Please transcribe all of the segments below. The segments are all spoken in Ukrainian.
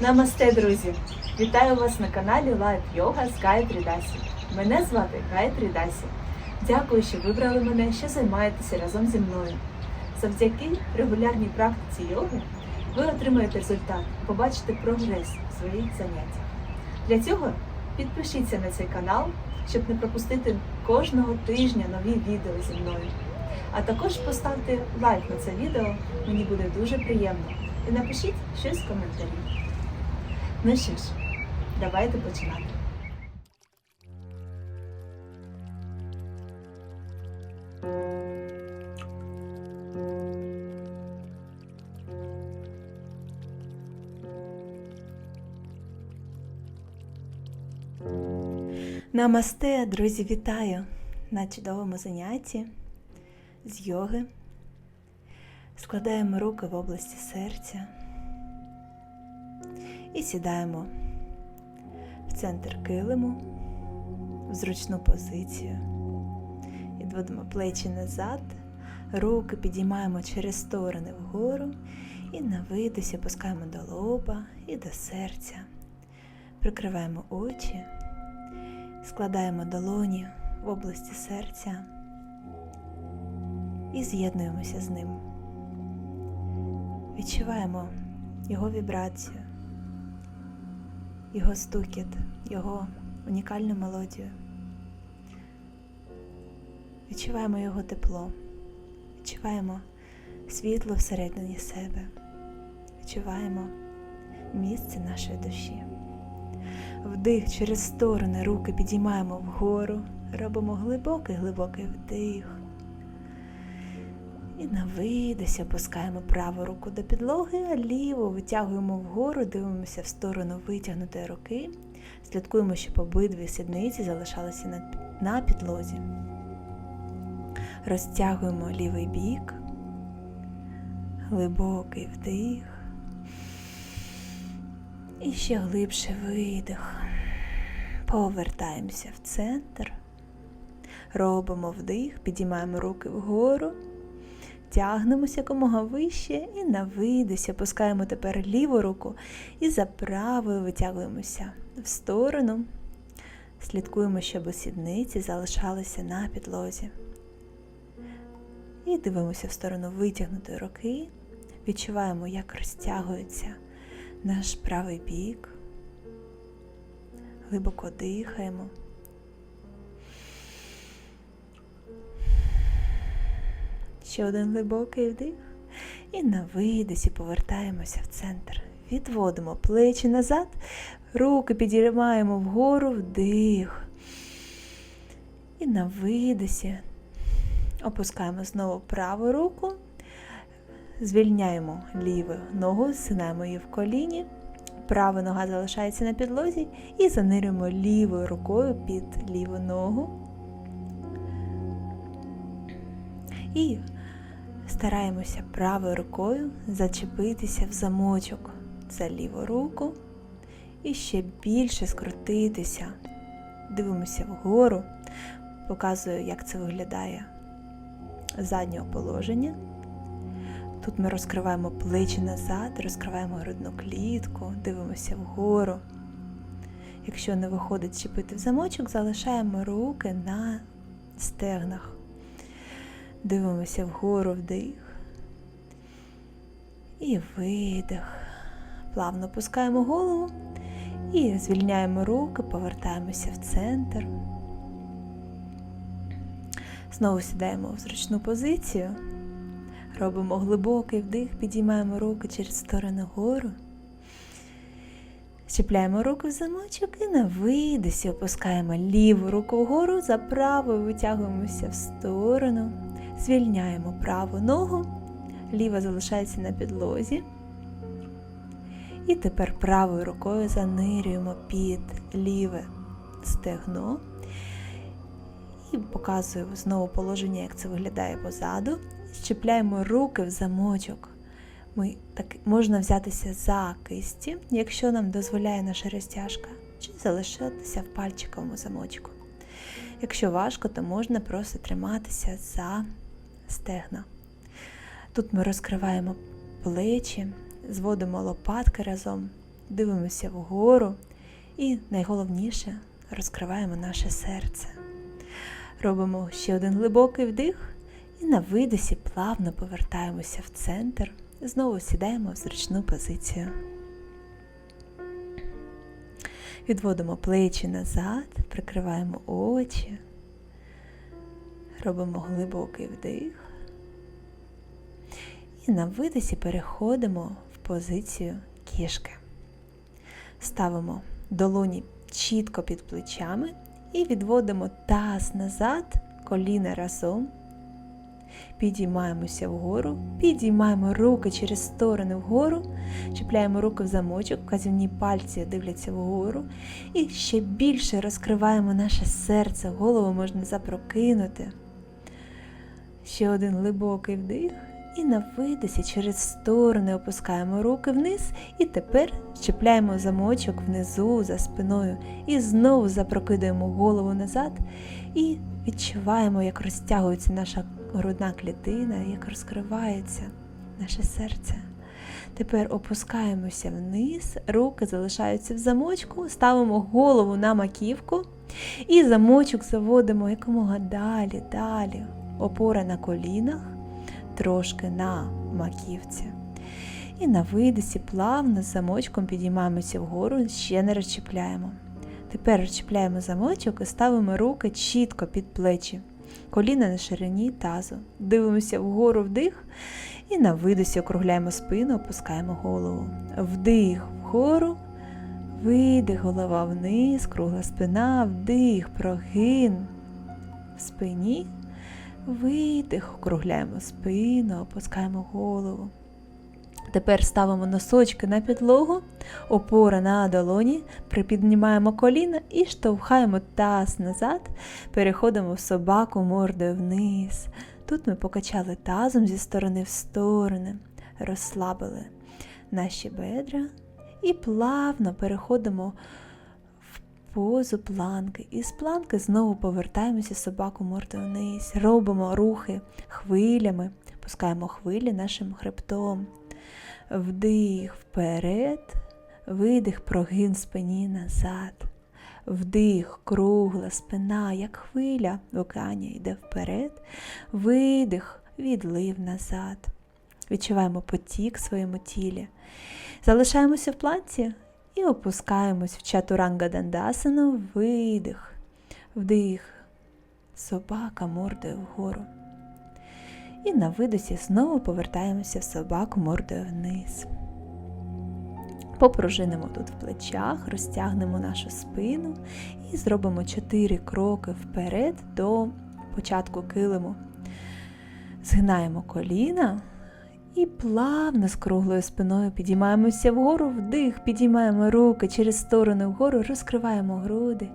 Намасте, друзі! Вітаю вас на каналі Live Yoga з Гайтрі Дасі. Мене звати Гайтрі Дасі. Дякую, що вибрали мене, що займаєтеся разом зі мною. Завдяки регулярній практиці йоги ви отримаєте результат, побачите прогрес в своїх заняттях. Для цього підпишіться на цей канал, щоб не пропустити кожного тижня нові відео зі мною. А також поставте лайк на це відео, мені буде дуже приємно. І напишіть щось в коментарі. Ну що ж, давайте починати. Намасте, друзі, вітаю на чудовому занятті з йоги. Складаємо руки в області серця і сідаємо в центр килиму, в зручну позицію. Відводимо плечі назад, руки підіймаємо через сторони вгору і на видосі опускаємо до лоба і до серця. Прикриваємо очі, складаємо долоні в області серця і з'єднуємося з ним. Відчуваємо його вібрацію, його стукіт, його унікальну мелодію. Відчуваємо його тепло, відчуваємо світло всередині себе, відчуваємо місце нашої душі. Вдих через сторони руки підіймаємо вгору, робимо глибокий глибокий вдих. І на видосі опускаємо праву руку до підлоги, а ліву витягуємо вгору, дивимося в сторону витягнутої руки, слідкуємо, щоб обидві сідниці залишалися на, підлозі. Розтягуємо лівий бік, глибокий вдих. І ще глибше видих. Повертаємося в центр. Робимо вдих, підіймаємо руки вгору, тягнемося якомога вище і на видосі опускаємо тепер ліву руку і за правою витягуємося в сторону. Слідкуємо, щоб сідниці залишалися на підлозі. І дивимося в сторону витягнутої руки. Відчуваємо, як розтягується наш правий бік. Глибоко дихаємо. Ще один глибокий вдих. І на видосі повертаємося в центр. Відводимо плечі назад, руки підіймаємо вгору вдих. І на видосі опускаємо знову праву руку, звільняємо ліву ногу, зсинаємо її в коліні. Права нога залишається на підлозі і занирюємо лівою рукою під ліву ногу. І стараємося правою рукою зачепитися в замочок за ліву руку і ще більше скрутитися. Дивимося вгору, показую, як це виглядає заднього положення. Тут ми розкриваємо плечі назад, розкриваємо грудну клітку, дивимося вгору. Якщо не виходить чіпити в замочок, залишаємо руки на стегнах. Дивимося вгору вдих. І видих. Плавно опускаємо голову і звільняємо руки, повертаємося в центр. Знову сідаємо в зручну позицію. Робимо глибокий вдих, підіймаємо руки через сторону гору. Щепляємо руку в замочок і на видосі опускаємо ліву руку вгору, за правою витягуємося в сторону, звільняємо праву ногу, ліва залишається на підлозі. І тепер правою рукою занирюємо під ліве стегно. І показую знову положення, як це виглядає позаду. Щепляємо руки в замочок. Ми так можна взятися за кисті, якщо нам дозволяє наша розтяжка, чи залишитися в пальчиковому замочку. Якщо важко, то можна просто триматися за стегна. Тут ми розкриваємо плечі, зводимо лопатки разом, дивимося вгору і найголовніше розкриваємо наше серце. Робимо ще один глибокий вдих і на видосі плавно повертаємося в центр. Знову сідаємо в зручну позицію. Відводимо плечі назад, прикриваємо очі, робимо глибокий вдих. І на видосі переходимо в позицію кішки. Ставимо долоні чітко під плечами і відводимо таз назад, коліна разом. Підіймаємося вгору, підіймаємо руки через сторони вгору, чіпляємо руки в замочок, вказівні пальці дивляться вгору. І ще більше розкриваємо наше серце, голову можна запрокинути. Ще один глибокий вдих. І на видосі через сторони опускаємо руки вниз, і тепер чіпляємо замочок внизу за спиною і знову запрокидаємо голову назад і відчуваємо, як розтягується наша грудна клітина, як розкривається наше серце. Тепер опускаємося вниз, руки залишаються в замочку, ставимо голову на маківку і замочок заводимо якомога далі, далі. Опора на колінах трошки на маківці. І на видисі плавно з замочком підіймаємося вгору, ще не розчіпляємо. Тепер розчіпляємо замочок і ставимо руки чітко під плечі, коліна на ширині тазу. Дивимося вгору вдих і на видосі округляємо спину, опускаємо голову. Вдих вгору, видих, голова вниз, кругла спина, вдих, прогин в спині. Видих, округляємо спину, опускаємо голову. Тепер ставимо носочки на підлогу, опора на долоні, припіднімаємо коліна і штовхаємо таз назад, переходимо в собаку мордою вниз. Тут ми покачали тазом зі сторони в сторони, розслабили наші бедра і плавно переходимо позу планки. І з планки знову повертаємося собаку мордою вниз. Робимо рухи хвилями, пускаємо хвилі нашим хребтом. Вдих вперед, видих, прогин спині назад. Вдих, кругла спина, як хвиля в океані йде вперед, видих, відлив назад. Відчуваємо потік в своєму тілі. Залишаємося в планці, і опускаємось в чатуранга дандасану, видих, вдих, собака мордою вгору. І на видосі знову повертаємося в собаку мордою вниз. Попружинимо тут в плечах, розтягнемо нашу спину і зробимо 4 кроки вперед до початку килиму. Згинаємо коліна. І плавно з круглою спиною підіймаємося вгору, вдих, підіймаємо руки через сторони вгору, розкриваємо груди.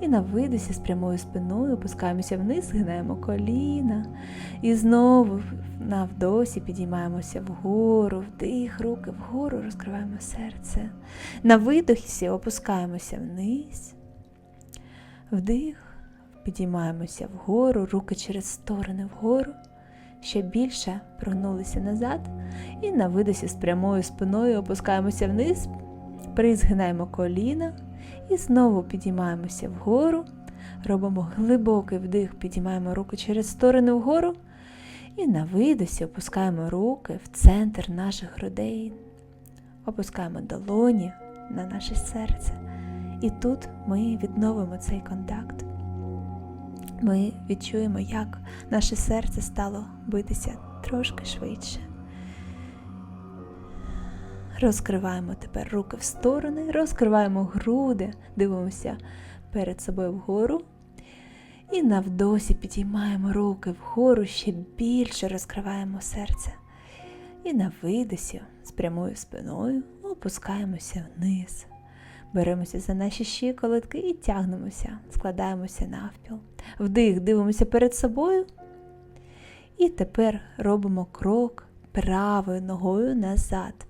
І на видосі з прямою спиною опускаємося вниз, згинаємо коліна. І знову на вдосі підіймаємося вгору, вдих, руки вгору, розкриваємо серце. На видохі опускаємося вниз. Вдих, підіймаємося вгору, руки через сторони вгору ще більше прогнулися назад і на видосі з прямою спиною опускаємося вниз, призгинаємо коліна і знову підіймаємося вгору, робимо глибокий вдих, підіймаємо руки через сторони вгору. І на видосі опускаємо руки в центр наших грудей, опускаємо долоні на наше серце. І тут ми відновимо цей контакт ми відчуємо, як наше серце стало битися трошки швидше. Розкриваємо тепер руки в сторони, розкриваємо груди, дивимося перед собою вгору. І навдосі підіймаємо руки вгору, ще більше розкриваємо серце. І на видосі з прямою спиною опускаємося вниз. Беремося за наші щиколотки і тягнемося, складаємося навпіл. Вдих, дивимося перед собою. І тепер робимо крок правою ногою назад.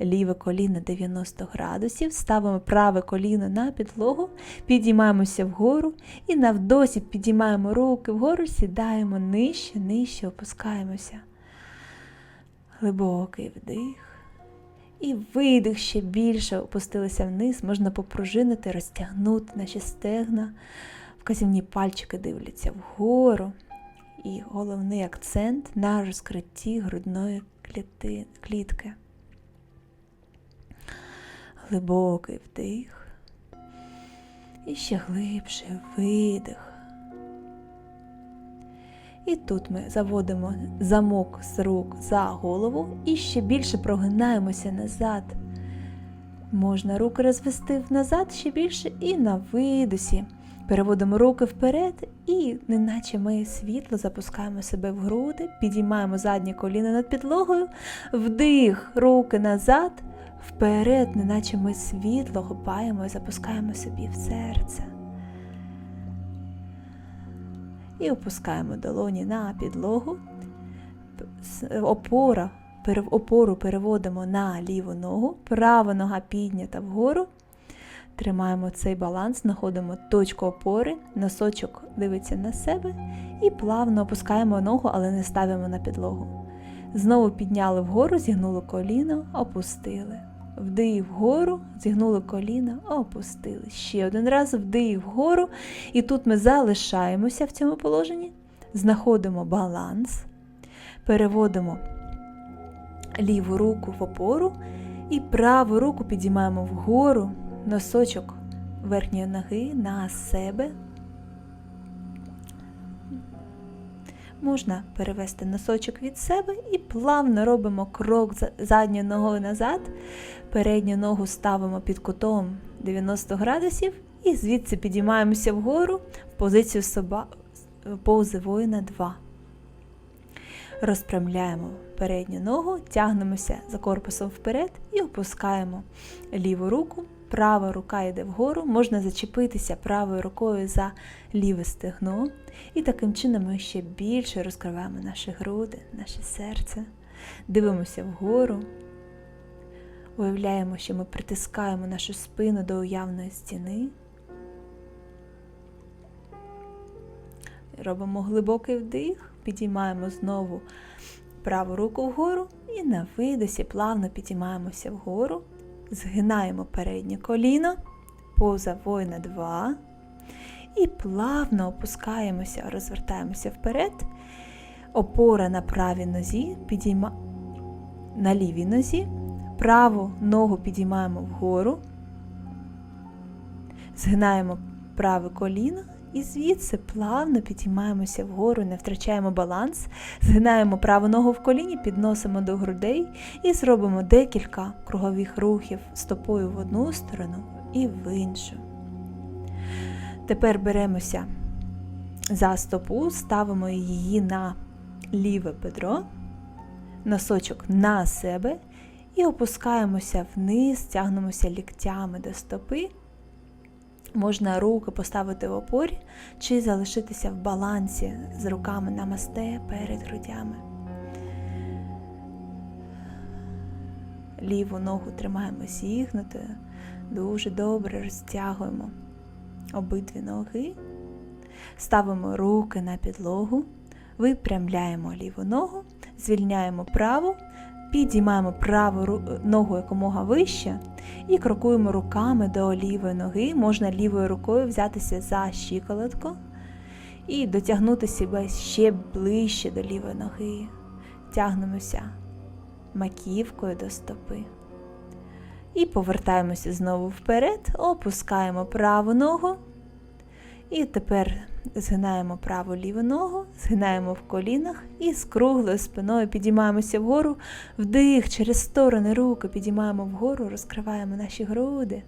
Ліве коліно 90 градусів, ставимо праве коліно на підлогу, підіймаємося вгору і навдосі підіймаємо руки вгору, сідаємо нижче, нижче опускаємося. Глибокий вдих. І видих ще більше опустилися вниз, можна попружинити, розтягнути наші стегна. Вказівні пальчики дивляться вгору. І головний акцент на розкритті грудної клітки. Глибокий вдих. І ще глибший видих. І тут ми заводимо замок з рук за голову і ще більше прогинаємося назад. Можна руки розвести назад ще більше і на видосі. Переводимо руки вперед і, неначе ми світло, запускаємо себе в груди, підіймаємо заднє коліно над підлогою, вдих, руки назад, вперед, неначе ми світло хопаємо і запускаємо собі в серце. І опускаємо долоні на підлогу. Опора, опору переводимо на ліву ногу, права нога піднята вгору. Тримаємо цей баланс, знаходимо точку опори, носочок дивиться на себе і плавно опускаємо ногу, але не ставимо на підлогу. Знову підняли вгору, зігнули коліно, опустили. Вдих вгору, зігнули коліно, опустили. Ще один раз вдих вгору. І тут ми залишаємося в цьому положенні, знаходимо баланс, переводимо ліву руку в опору і праву руку підіймаємо вгору, носочок верхньої ноги на себе. Можна перевести носочок від себе і плавно робимо крок задньою ногою назад. Передню ногу ставимо під кутом 90 градусів і звідси підіймаємося вгору в позицію соба... пози воїна 2. Розпрямляємо передню ногу, тягнемося за корпусом вперед і опускаємо ліву руку. Права рука йде вгору, можна зачепитися правою рукою за ліве стегно. І таким чином ми ще більше розкриваємо наші груди, наше серце. Дивимося вгору. Уявляємо, що ми притискаємо нашу спину до уявної стіни. Робимо глибокий вдих, підіймаємо знову праву руку вгору і на видосі плавно підіймаємося вгору, згинаємо переднє коліно, поза воїна 2. І плавно опускаємося, розвертаємося вперед. Опора на правій нозі, підійма... на лівій нозі, праву ногу підіймаємо вгору, згинаємо праве коліно і звідси плавно підіймаємося вгору, не втрачаємо баланс, згинаємо праву ногу в коліні, підносимо до грудей і зробимо декілька кругових рухів стопою в одну сторону і в іншу. Тепер беремося за стопу, ставимо її на ліве бедро, носочок на себе і опускаємося вниз, тягнемося ліктями до стопи. Можна руки поставити в опорі чи залишитися в балансі з руками на масте перед грудями. Ліву ногу тримаємо зігнутою, дуже добре розтягуємо обидві ноги, ставимо руки на підлогу, випрямляємо ліву ногу, звільняємо праву, підіймаємо праву ногу якомога вище і крокуємо руками до лівої ноги. Можна лівою рукою взятися за щиколотку і дотягнути себе ще ближче до лівої ноги. Тягнемося маківкою до стопи. І повертаємося знову вперед, опускаємо праву ногу. І тепер згинаємо праву ліву ногу, згинаємо в колінах і з круглою спиною підіймаємося вгору, вдих через сторони руки, підіймаємо вгору, розкриваємо наші груди.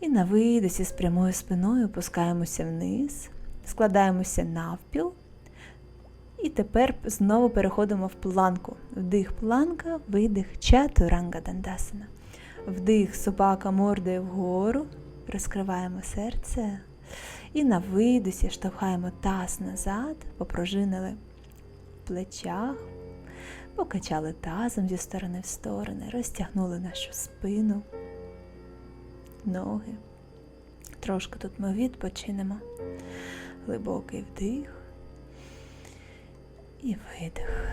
І на видосі з прямою спиною опускаємося вниз, складаємося навпіл. І тепер знову переходимо в планку. Вдих планка, видих чатуранга дандасана. Вдих собака мордою вгору, розкриваємо серце. І на видосі штовхаємо таз назад, попрожинили в плечах, покачали тазом зі сторони в сторони, розтягнули нашу спину, ноги. Трошки тут ми відпочинемо. Глибокий вдих і видих.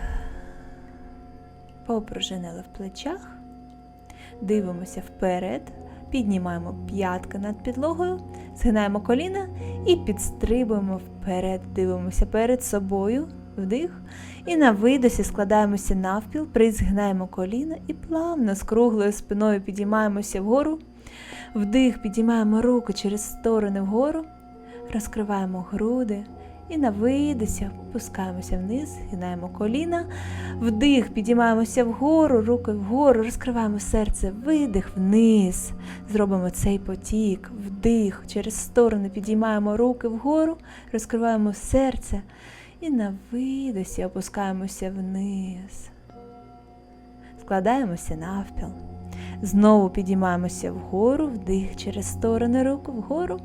Попружинили в плечах. дивимося вперед, піднімаємо п'ятки над підлогою, згинаємо коліна і підстрибуємо вперед, дивимося перед собою, вдих. І на видосі складаємося навпіл, призгинаємо коліна і плавно з круглою спиною підіймаємося вгору. Вдих, підіймаємо руки через сторони вгору, розкриваємо груди. І на видосі опускаємося вниз, гинаємо коліна. Вдих, підіймаємося вгору, руки вгору, розкриваємо серце, видих вниз. Зробимо цей потік, вдих, через сторони підіймаємо руки вгору, розкриваємо серце. І на видосі опускаємося вниз. Складаємося навпіл. Знову підіймаємося вгору, вдих через сторони рук вгору.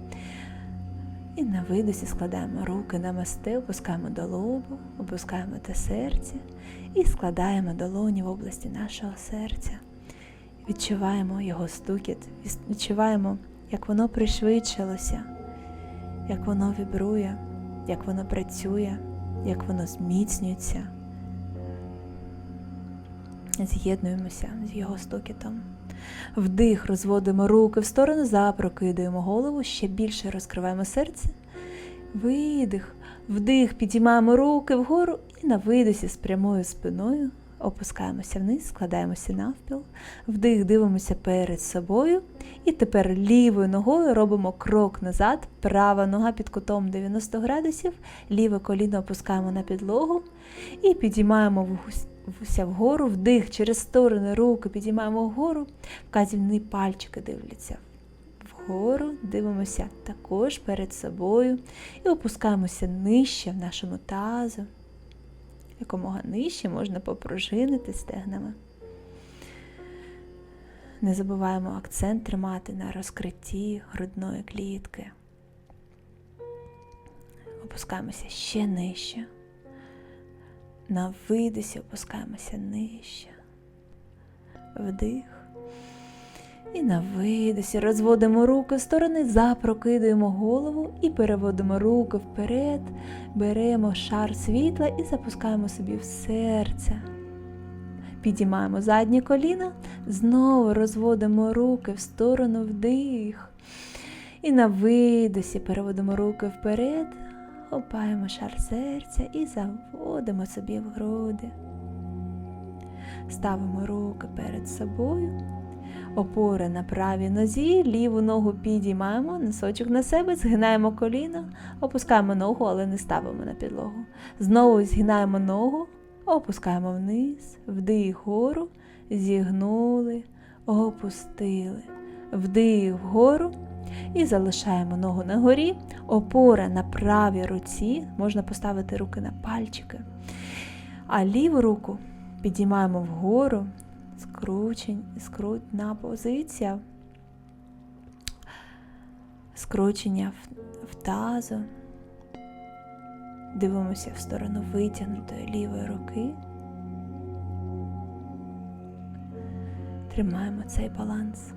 І на видосі складаємо руки на масте, опускаємо до лобу, опускаємо до серця і складаємо долоні в області нашого серця. Відчуваємо його стукіт, відчуваємо, як воно пришвидшилося, як воно вібрує, як воно працює, як воно зміцнюється. З'єднуємося з його стукітом. Вдих, розводимо руки в сторону, запрокидуємо голову, ще більше розкриваємо серце. Видих, вдих, підіймаємо руки вгору і на видосі з прямою спиною опускаємося вниз, складаємося навпіл, вдих, дивимося перед собою. І тепер лівою ногою робимо крок назад, права нога під кутом 90 градусів, ліве коліно опускаємо на підлогу і підіймаємо вгуся вгору, вдих через сторони руки, підіймаємо вгору, вказівні пальчики дивляться вгору, дивимося також перед собою і опускаємося нижче в нашому тазу. Якомога нижче можна попружинити стегнами. Не забуваємо акцент тримати на розкритті грудної клітки. Опускаємося ще нижче. На видосі опускаємося нижче. Вдих. І на видосі розводимо руки в сторони, запрокидуємо голову і переводимо руки вперед, беремо шар світла і запускаємо собі в серце. Підіймаємо заднє коліно, знову розводимо руки в сторону вдих. І на видосі переводимо руки вперед, хопаємо шар серця і заводимо собі в груди. Ставимо руки перед собою, опори на правій нозі, ліву ногу підіймаємо, носочок на себе, згинаємо коліно, опускаємо ногу, але не ставимо на підлогу. Знову згинаємо ногу, опускаємо вниз, вдих вгору, зігнули, опустили, вдих вгору. І залишаємо ногу на горі, опора на правій руці, можна поставити руки на пальчики. А ліву руку підіймаємо вгору, скручень, скрутна позиція, скручення в, тазу. Дивимося в сторону витягнутої лівої руки. Тримаємо цей баланс.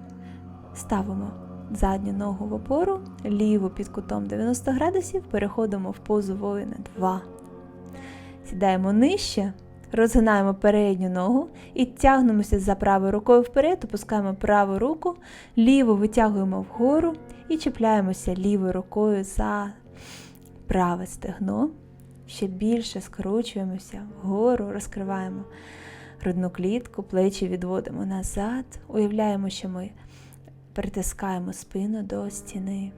Ставимо задню ногу в опору, ліву під кутом 90 градусів, переходимо в позу воїна 2. Сідаємо нижче, розгинаємо передню ногу і тягнемося за правою рукою вперед, опускаємо праву руку, ліву витягуємо вгору і чіпляємося лівою рукою за праве стегно. Ще більше скручуємося вгору, розкриваємо грудну клітку, плечі відводимо назад, уявляємо, що ми притискаємо спину до стіни.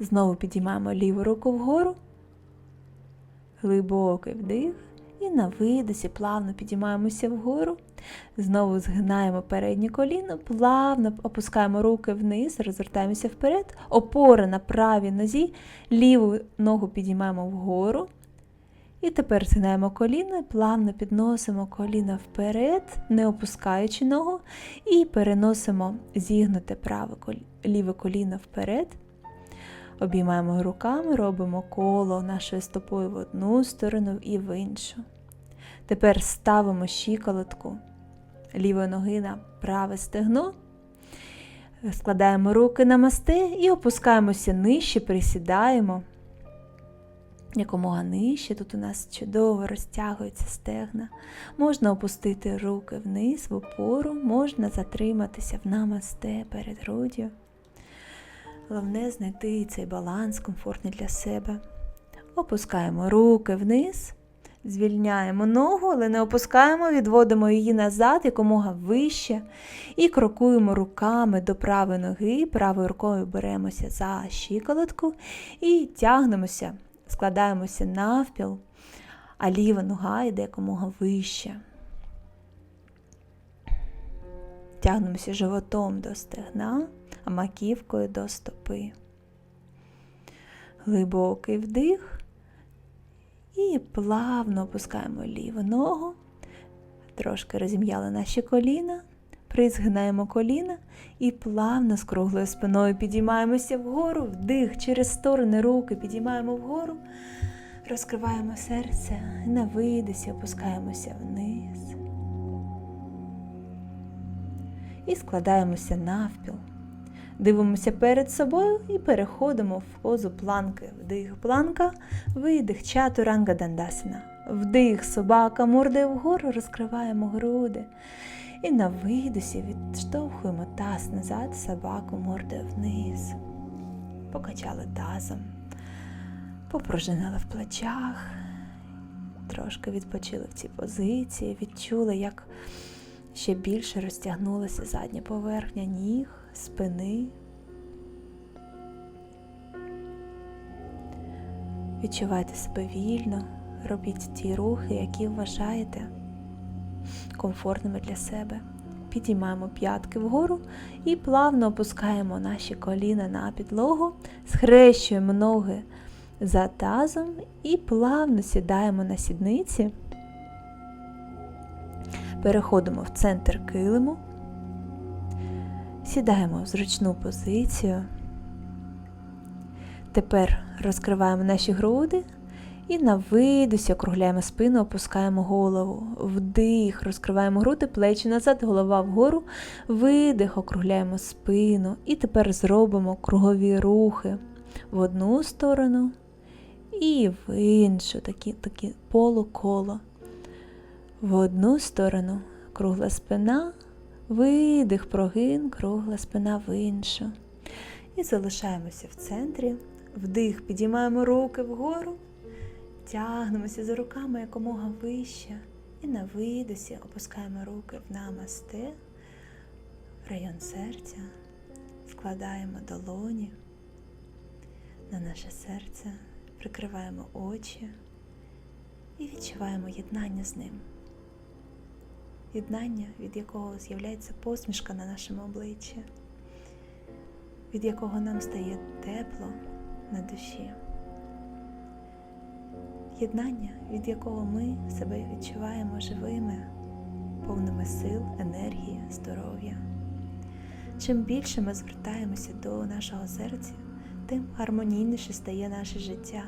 Знову підіймаємо ліву руку вгору, глибокий вдих. І на видосі плавно підіймаємося вгору, знову згинаємо переднє коліно, плавно опускаємо руки вниз, розвертаємося вперед, опора на правій нозі, ліву ногу підіймаємо вгору, і тепер згинаємо коліно, плавно підносимо коліно вперед, не опускаючи ногу, і переносимо зігнуте праве ліве коліно вперед. Обіймаємо руками, робимо коло нашою стопою в одну сторону і в іншу. Тепер ставимо щиколотку лівої ноги на праве стегно, складаємо руки на масте і опускаємося нижче, присідаємо. Якомога нижче. Тут у нас чудово розтягуються стегна. Можна опустити руки вниз в опору, можна затриматися в намасте перед груддю. Головне знайти цей баланс комфортний для себе. Опускаємо руки вниз, звільняємо ногу, але не опускаємо, відводимо її назад якомога вище і крокуємо руками до правої ноги. Правою рукою беремося за щиколотку і тягнемося, складаємося навпіл, а ліва нога йде якомога вище. Тягнемося животом до стегна, а маківкою до стопи. Глибокий вдих і плавно опускаємо ліву ногу, трошки розім'яли наші коліна, призгинаємо коліна і плавно з круглою спиною підіймаємося вгору, вдих через сторони руки підіймаємо вгору, розкриваємо серце на видисі опускаємося вниз. І складаємося навпіл. Дивимося перед собою і переходимо в позу планки. Вдих планка, видих чатуранга дандасана. Вдих собака, мордою вгору, розкриваємо груди. І на видосі відштовхуємо таз назад, собаку мордою вниз. Покачали тазом, попружинили в плечах, трошки відпочили в цій позиції, відчули, як ще більше розтягнулася задня поверхня ніг спини. Відчувайте себе вільно, робіть ті рухи, які вважаєте комфортними для себе. Підіймаємо п'ятки вгору і плавно опускаємо наші коліна на підлогу, схрещуємо ноги за тазом і плавно сідаємо на сідниці. Переходимо в центр килиму. Сідаємо в зручну позицію. Тепер розкриваємо наші груди і на видусі округляємо спину, опускаємо голову. Вдих, розкриваємо груди, плечі назад, голова вгору, видих, округляємо спину. І тепер зробимо кругові рухи в одну сторону і в іншу, такі, такі полуколо. В одну сторону кругла спина. Видих, прогин, кругла спина в іншу. І залишаємося в центрі. Вдих, підіймаємо руки вгору, тягнемося за руками якомога вище. І на видосі опускаємо руки в намасте, в район серця, складаємо долоні на наше серце, прикриваємо очі і відчуваємо єднання з ним єднання, від якого з'являється посмішка на нашому обличчі, від якого нам стає тепло на душі. Єднання, від якого ми себе відчуваємо живими, повними сил, енергії, здоров'я. Чим більше ми звертаємося до нашого серця, тим гармонійніше стає наше життя,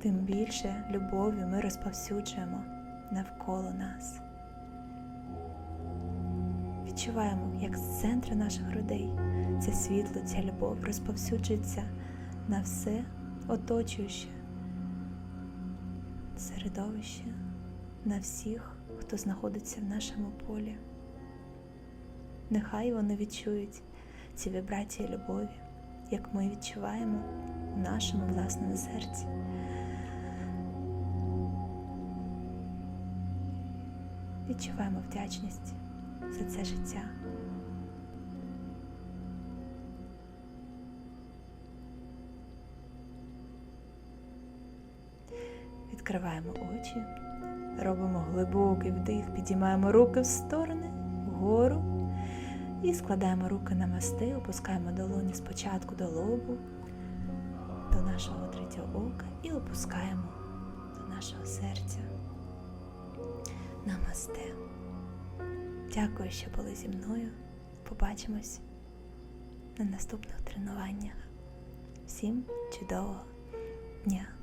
тим більше любові ми розповсюджуємо навколо нас. Відчуваємо, як з центру наших грудей це світло, ця любов розповсюджується на все оточуюче середовище, на всіх, хто знаходиться в нашому полі. Нехай вони відчують ці вібрації любові, як ми відчуваємо в нашому власному серці. Відчуваємо вдячність за це життя. Відкриваємо очі, робимо глибокий вдих, підіймаємо руки в сторони, вгору і складаємо руки на масти, опускаємо долоні спочатку до лобу, до нашого третього ока і опускаємо до нашого серця. Намасте. Дякую, що були зі мною. Побачимось на наступних тренуваннях. Всім чудового дня!